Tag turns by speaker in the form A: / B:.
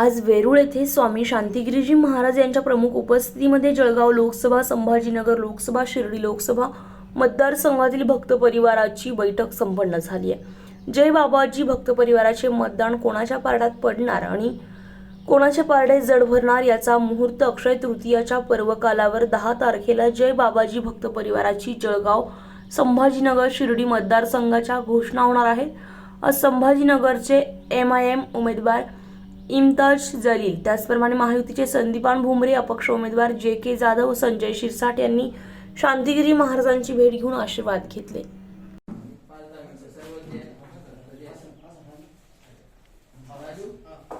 A: आज वेरूळ येथे स्वामी शांतिगिरीजी महाराज यांच्या प्रमुख उपस्थितीमध्ये जळगाव लोकसभा संभाजीनगर लोकसभा शिर्डी लोकसभा मतदारसंघातील भक्त परिवाराची बैठक संपन्न झाली आहे. जय बाबाजी भक्त परिवाराचे मतदान कोणाच्या पारड्यात पडणार आणि कोणाच्या पारडे जड भरणार याचा मुहूर्त अक्षय तृतीयाच्या पर्वकालावर दहा तारखेला जय बाबाजी भक्त परिवाराची जळगाव संभाजीनगर शिर्डी मतदारसंघाच्या घोषणा होणार आहेत आज संभाजीनगरचे एम आय एम उमेदवार इम्ताज जलील त्याचप्रमाणे महायुतीचे संदीपान भुमरे अपक्ष उमेदवार जे के जाधव संजय शिरसाट यांनी शांतिगिरी महाराजांची भेट घेऊन आशीर्वाद घेतले.
B: 嗯。